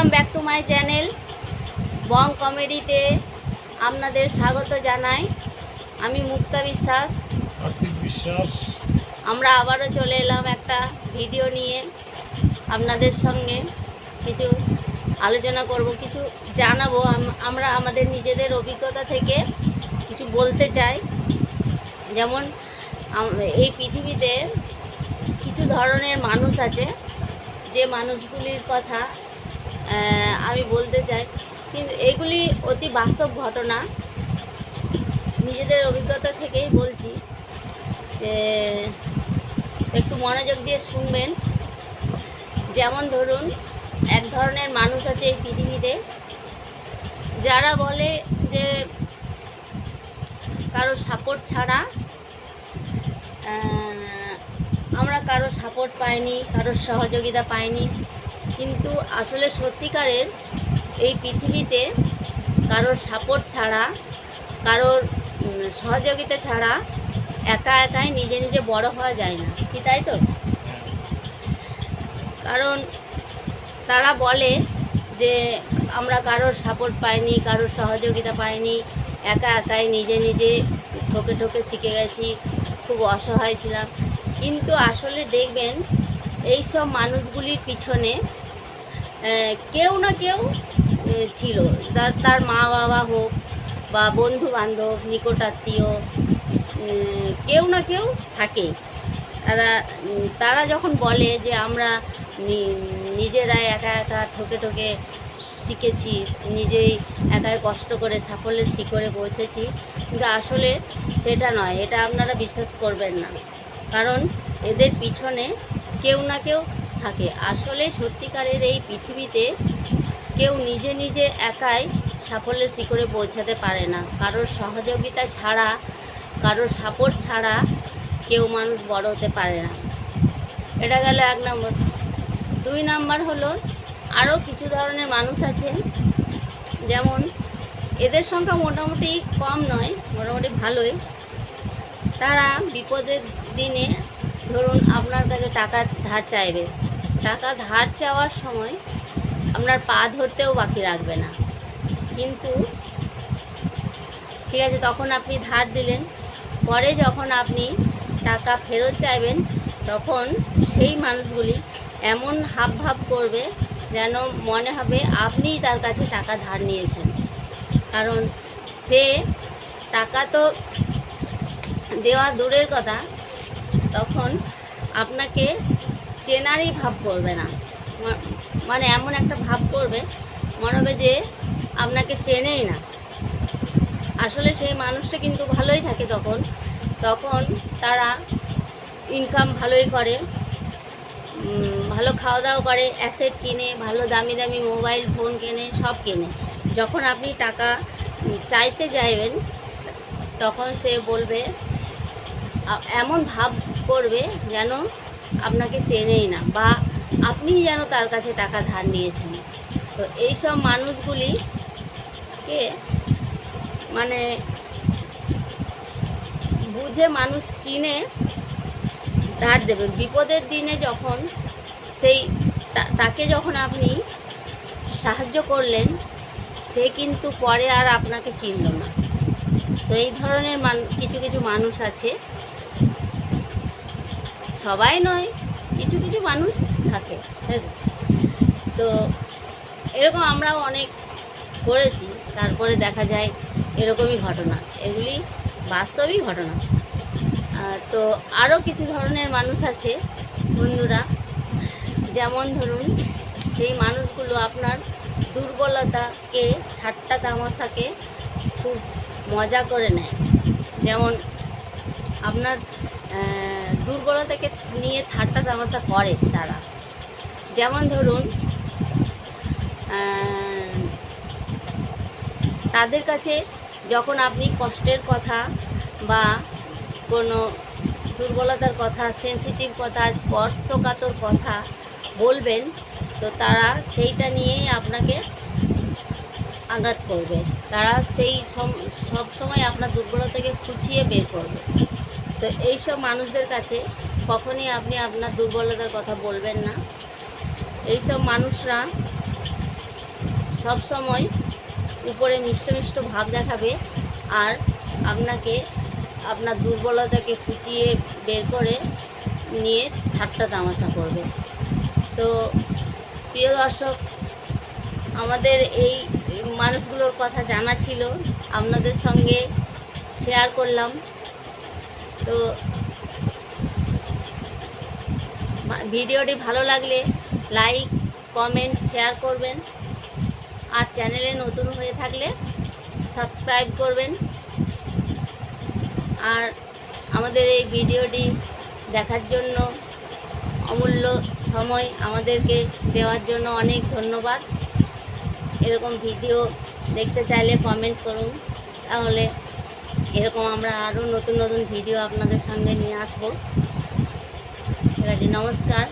Welcome back to my channel Bong কমেডিতে আপনাদের স্বাগত জানাই। আমি মুক্তা বিশ্বাস। বিশ্বাস। আমরা আবারও চলে এলাম একটা ভিডিও নিয়ে আপনাদের সঙ্গে। কিছু আলোচনা করব কিছু জানাব। আম- আমরা আমাদের নিজেদের অভিজ্ঞতা থেকে কিছু বলতে চাই। যেমন এই পৃথিবীতে কিছু ধরনের মানুষ আছে যে মানুষগুলির কথা আমি বলতে চাই, কিন্তু এগুলি অতি বাস্তব ঘটনা। নিজেদের অভিজ্ঞতা থেকেই বলছি যে, একটু মনোযোগ দিয়ে শুনবেন। যেমন ধরুন, এক ধরনের মানুষ আছে এই পৃথিবীতে, যারা বলে যে, কারও সাপোর্ট ছাড়া আমরা কারও সাপোর্ট পাইনি কারোর সহযোগিতা পাইনি। কিন্তু আসলে সত্যিকারের এই পৃথিবীতে কারোর সাপোর্ট ছাড়া, কারোর সহযোগিতা ছাড়া একা একাই নিজে নিজে বড় হওয়া যায় না। কি তাই তো? কারণ তারা বলে যে আমরা কারোর সাপোর্ট পাইনি, কারোর সহযোগিতা পাইনি, একা একাই নিজে নিজে ঠকে ঠকে শিখে গেছি, খুব অসহায় ছিলাম। কিন্তু আসলে দেখবেন এই সব মানুষগুলির পিছনে কেউ না কেউ ছিল। তার মা বাবা হোক বা বন্ধু বান্ধব নিকটাত্মীয় কেউ না কেউ থাকে। তারা তারা যখন বলে যে আমরা নিজেরাই একা একা ঠকে ঠকে শিখেছি, নিজেই একাই কষ্ট করে, সাফল্যের শিখরে পৌঁছেছি, কিন্তু আসলে সেটা নয়। এটা আপনারা বিশ্বাস করবেন না। কারণ এদের পিছনে কেউ না কেউ থাকে। আসলে সত্যিকারের এই পৃথিবীতে কেউ নিজে নিজে একাই সাফল্যের শিখরে পৌঁছাতে পারে না। কারোর সহযোগিতা ছাড়া, কারোর সাপোর্ট ছাড়া কেউ মানুষ বড় হতে পারে না। এটা গেল এক নম্বর। দুই নাম্বার হলো আরও কিছু ধরনের মানুষ আছে, যেমন এদের সংখ্যা মোটামুটি কম নয়, মোটামুটি ভালোই। তারা বিপদের দিনে ধরুন আপনার কাছে টাকা ধার চাইবে। টাকা ধার চাওয়ার সময় আপনার পা ধরতেও বাকি রাখবে না। কিন্তু ঠিক আছে, তখন আপনি ধার দিলেন। পরে যখন আপনি টাকা ফেরত চাইবেন, তখন সেই মানুষগুলি এমন হাব ভাব করবে যেন মনে হবে আপনিই তার কাছে টাকা ধার নিয়েছেন। কারণ সে টাকা তো দেওয়া দূরের কথা, তখন আপনাকে চেনারই ভাব করবে না। মানে এমন একটা ভাব করবে, মনে হবে যে আপনাকে চেনেই না। আসলে সেই মানুষটা কিন্তু ভালোই থাকে তখন। তখন তারা ইনকাম ভালোই করে ভালো খাওয়া দাওয়া করে অ্যাসেট কিনে, ভালো দামি দামি মোবাইল ফোন কেনে, সব কেনে। যখন আপনি টাকা চাইতে যাইবেন, তখন সে বলবে এমন ভাব করবে যেন আপনাকে চেনেই না বা আপনি যেন তার কাছে টাকা ধার নিয়েছেন। তো এইসব মানুষগুলিকে মানে বুঝে মানুষ চিনে ধার দেবেন বিপদের দিনে যখন সেই তাকে যখন আপনি সাহায্য করলেন, সে কিন্তু পরে আর আপনাকে চিনল না। তো এই ধরনের মান, কিছু কিছু মানুষ আছে সবাই নয়, কিছু কিছু মানুষ থাকে। তো? এরকম আমরাও অনেক করেছি, তারপরে দেখা যায় এরকমই ঘটনা, এগুলি বাস্তবই ঘটনা। তো আরও কিছু ধরনের মানুষ আছে, বন্ধুরা। যেমন ধরুন, সেই মানুষগুলো আপনার দুর্বলতাকে, ঠাট্টা তামাশাকে খুব মজা করে নেয়। যেমন আপনার দুর্বলতাকে নিয়ে ঠাট্টা তামাশা করে তারা। যেমন ধরুন তাদের কাছে যখন আপনি কষ্টের কথা বা কোনো দুর্বলতার কথা সেনসিটিভ কথা, স্পর্শকাতর কথা বলবেন, তো তারা সেইটা নিয়েই আপনাকে আঘাত করবে। তারা সেই সব সময় আপনার দুর্বলতাকে খুঁচিয়ে বের করবে। তো এইসব মানুষদের কাছে কখনই আপনি আপনার দুর্বলতার কথা বলবেন না। এইসব মানুষরা সব সময় উপরে মিষ্ট মিষ্ট ভাব দেখাবে আর আপনাকে, আপনার দুর্বলতাকে খুঁচিয়ে বের করে নিয়ে ঠাট্টা তামাশা করবে। তো প্রিয় দর্শক, আমাদের এই মানুষগুলোর কথা জানা ছিল। আপনাদের সঙ্গে শেয়ার করলাম। তো ভিডিওটি ভালো লাগলে লাইক, কমেন্ট, শেয়ার করবেন। আর চ্যানেলে নতুন হয়ে থাকলে সাবস্ক্রাইব করবেন। আর আমাদের এই ভিডিওটি দেখার জন্য অমূল্য সময় আমাদেরকে দেওয়ার জন্য অনেক ধন্যবাদ। এরকম ভিডিও দেখতে চাইলে কমেন্ট করুন। তাহলে এরকম আমরা আরও নতুন নতুন ভিডিও আপনাদের সঙ্গে নিয়ে আসব। ঠিক আছে নমস্কার।